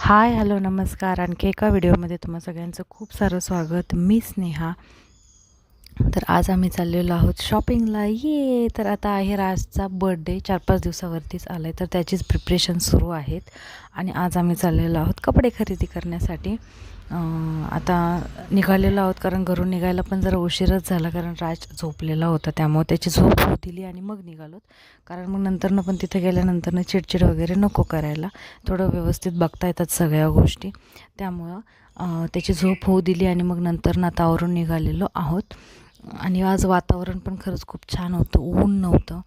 Hi hello नमस्कार. आणखी एका व्हिडिओमध्ये तुम्हा सगळ्यांचं खूप सारं स्वागत. मी स्नेहा. तर आज आम्ही चाललेलो आहोत शॉपिंगला. ये! तर आता आहे राजचा बड्डे चार पाच दिवसावरतीच आला आहे तर त्याचीच प्रिपरेशन सुरू आहेत. आणि आज आम्ही चाललेलो आहोत कपडे खरेदी करण्यासाठी. आता निघालेलो आहोत कारण घरून निघायला पण जरा उशीरच झाला कारण राज झोपलेला होता त्यामुळे त्याची झोप होऊ दिली आणि मग निघालोत. कारण मग नंतरनं पण तिथे गेल्यानंतरनं चिडचिड वगैरे नको करायला. थोडं व्यवस्थित बघता येतात सगळ्या गोष्टी. त्यामुळं त्याची झोप होऊ दिली आणि मग नंतरनं आता आवरून निघालेलो आहोत. आणि आज वातावरण पण खरंच खूप छान होतं ऊन नव्हतं.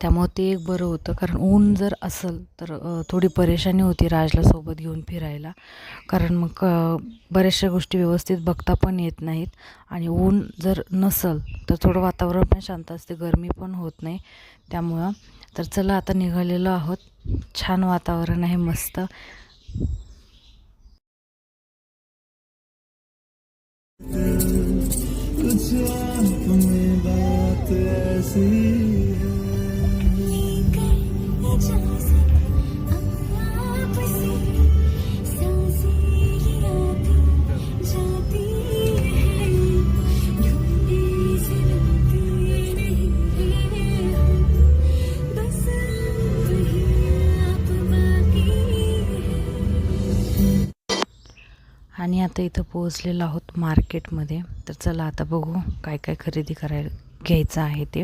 त्यामुळं ते एक बरं होतं. कारण ऊन जर असेल तर थोडी परेशानी होती राजला सोबत घेऊन फिरायला. कारण मग बऱ्याचशा गोष्टी व्यवस्थित बघता पण येत नाहीत. आणि ऊन जर नसेल तर थोडं वातावरण पण शांत असते गरमी पण होत नाही. त्यामुळं तर चला आता निघालेलो आहोत. छान वातावरण आहे मस्त. बात ऐसी आणि आता इथं पोहोचलेलो आहोत मार्केटमध्ये. तर चला आता बघू काय काय खरेदी करायला घ्यायचं आहे ते.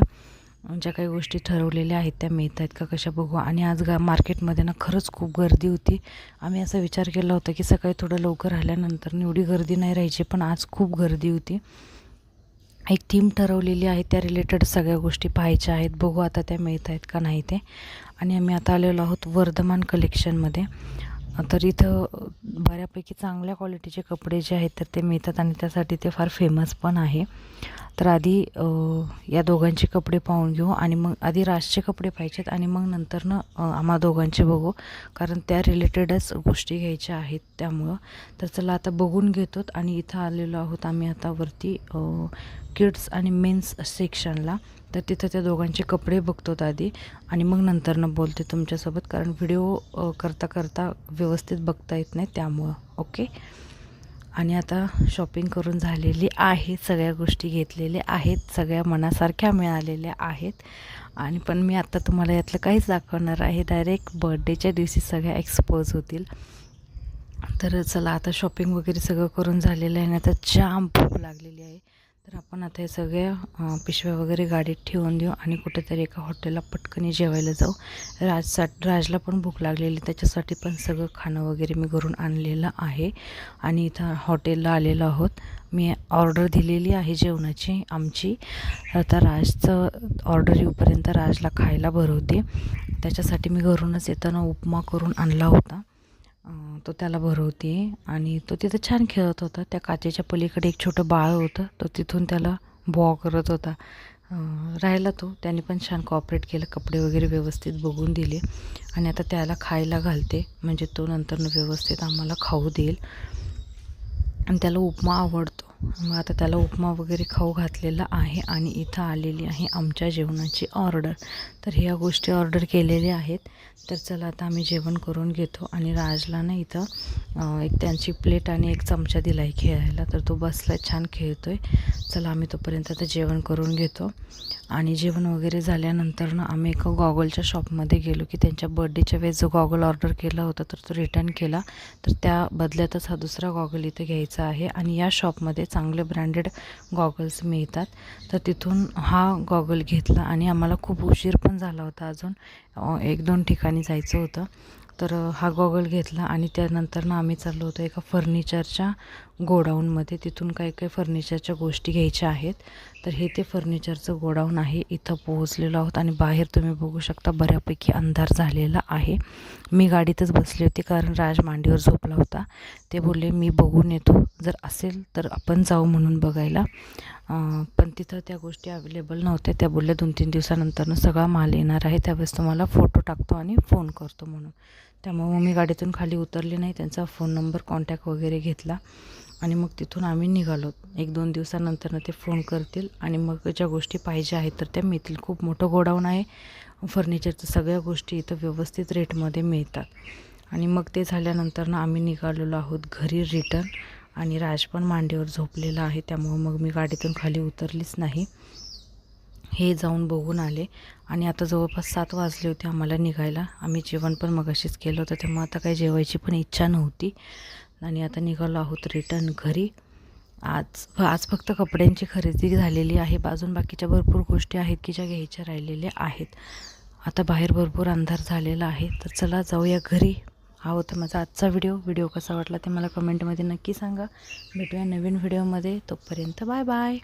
ज्या काही गोष्टी ठरवलेल्या आहेत त्या मिळत आहेत का कशा बघू. आणि आज गा मार्केटमध्ये ना खरंच खूप गर्दी होती. आम्ही असा विचार केला होता की सकाळी थोडं लवकर आल्यानंतर एवढी गर्दी नाही राहायची पण आज खूप गर्दी होती. एक थीम ठरवलेली आहे त्या रिलेटेड सगळ्या गोष्टी पाहायच्या आहेत. बघू आता त्या मिळत आहेत का नाही ते. आणि आम्ही आता आलेलो आहोत वर्धमान कलेक्शनमध्ये तर इथं बऱ्यापैकी चांगल्या क्वालिटीचे कपडे जे आहेत तर ते मिळतात आणि त्यासाठी ते फार फेमस पण आहे. तर आधी या दोघांचे कपडे पाहून घेऊ आणि मग आधी राजचे कपडे पाहिजेत आणि मग नंतरनं आम्हा दोघांचे बघू. कारण त्या रिलेटेडच गोष्टी घ्यायच्या आहेत त्यामुळं. तर चला आता बघून घेतो आणि इथं आलेलो आहोत आम्ही आता वरती किड्स आणि मेन्स सेक्शनला तर तिथं त्या दोघांचे कपडे बघतो आधी आणि मग नंतरनं बोलते तुमच्यासोबत. कारण व्हिडिओ करता करता व्यवस्थित बघता येत नाही त्यामुळं. ओके आणि आता शॉपिंग करून झालेली आहे सगळ्या गोष्टी घेतलेल्या आहेत सगळ्या मनासारख्या मिळालेल्या आहेत. आणि पण मी आत्ता तुम्हाला यातलं काहीच दाखवणार आहे. डायरेक्ट बर्थडेच्या दिवशी सगळ्या एक्सपोज होतील. तर चला आता शॉपिंग वगैरे सगळं करून झालेलं आहे आणि आता जाम भूक लागलेली आहे. तर आपण आता हे सगळ्या पिशव्या वगैरे गाडीत ठेवून देऊ आणि कुठेतरी एका हॉटेलला पटकनी जेवायला जाऊ. राजसा राजला पण भूक लागलेली त्याच्यासाठी पण सगळं खाणं वगैरे मी घरून आणलेलं आहे. आणि इथं हॉटेलला आलेलो आहोत. मी ऑर्डर दिलेली आहे जेवणाची आमची. आता राजचं ऑर्डर येऊपर्यंत राजला खायला भरवते. त्याच्यासाठी मी घरूनच येताना उपमा करून आणला होता. तो त्याला भरवते आणि तो तिथं छान खेळत होता. त्या काचेच्या पलीकडे एक छोटं बाळ होतं. तो तिथून त्याला बॉ करत होता. राहिला तो. त्याने पण छान कॉपरेट केलं. कपडे वगैरे व्यवस्थित बघून दिले. आणि आता त्याला खायला घालते. म्हणजे तो नंतरनं व्यवस्थित आम्हाला खाऊ देईल. आणि त्याला उपमा आवडतो. मग आता त्याला उपमा वगैरे खाऊ घातलेला आहे आणि इथं आलेली आहे आमच्या जेवणाची ऑर्डर. तर ह्या गोष्टी ऑर्डर केलेल्या आहेत. तर चला आता आम्ही जेवण करून घेतो आणि राजला ना इथं एक त्यांची प्लेट आणि एक चमचा दिला आहे खेळायला. तर तो बसला छान खेळतो आहे चला आम्ही तोपर्यंत आता जेवण करून घेतो. आणि जेवण वगैरे झाल्यानंतर ना आम्ही एका गॉगलच्या शॉपमध्ये गेलो की त्यांच्या बर्थडेच्या वेळेस जो गॉगल ऑर्डर केला होता तर तो रिटर्न केला. तर त्या बदल्यातच हा दुसरा गॉगल इथे घ्यायचा आहे आणि या शॉपमध्ये चांगले ब्रँडेड गॉगल्स मिळतात. तर तिथून हा गॉगल घेतला आणि आम्हाला खूप उशीर पण झाला होता अजून. एक दोन ठिकाणी जायचं होतं. तर हा गॉगल घेतला आणि त्यानंतर ना आम्ही चाललो होतो एका फर्निचरच्या गोडाऊनमध्ये. तिथून काही काही फर्निचरच्या गोष्टी घ्यायच्या आहेत. तर हे ते फर्निचरचं गोडाऊन आहे. इथं पोहोचलेलो आहोत आणि बाहेर तुम्ही बघू शकता बऱ्यापैकी अंधार झालेला आहे. मी गाडीतच बसली होती कारण राज मांडीवर झोपला होता. ते बोलले मी बघून येतो. जर असेल तर आपण जाऊ म्हणून बघायला. पण तिथं त्या गोष्टी अवेलेबल नव्हत्या. त्या बोलल्या दोन तीन दिवसानंतरनं सगळा माल येणार आहे. त्यावेळेस तुम्हाला फोटो टाकतो आणि फोन करतो म्हणून. त्यामुळे मग मी गाडीतून खाली उतरली नाही. त्यांचा फोन नंबर कॉन्टॅक्ट वगैरे घेतला. आणि मग तिथून आम्ही निघालो. एक दोन दिवसानंतरनं ते फोन करतील. आणि मग ज्या गोष्टी पाहिजे आहेत तर त्या मिळतील. खूप मोठं गोडाऊन आहे. फर्निचरचं सगळ्या गोष्टी इथं व्यवस्थित रेटमध्ये मिळतात. आणि मग ते झाल्यानंतरनं आम्ही निघालेलो आहोत घरी रिटर्न आणि राज पण मांडीवर झोपलेला आहे. त्यामुळं मग मी गाडीतून खाली उतरलीच नाही. हे जाऊन बघून आले. आणि आता जवळपास सात वाजले होते आम्हाला निघायला. आम्ही जेवण पण मगाशीच केलं होतं. तेव्हा आता काही जेवायची पण इच्छा नव्हती. आणि आता निघालो आहोत रिटर्न घरी. आज आज फक्त कपड्यांची खरेदी झालेली आहे. बाजून बाकीच्या भरपूर गोष्टी आहेत की ज्या घ्यायच्या राहिलेल्या आहेत. आता बाहेर भरपूर अंधार झालेला आहे. तर चला जाऊया घरी. हा होता माझा आजचा व्हिडिओ व्हिडिओ कसा वाटला ते मला कमेंटमध्ये नक्की सांगा. भेटूया नवीन व्हिडिओमध्ये तोपर्यंत बाय बाय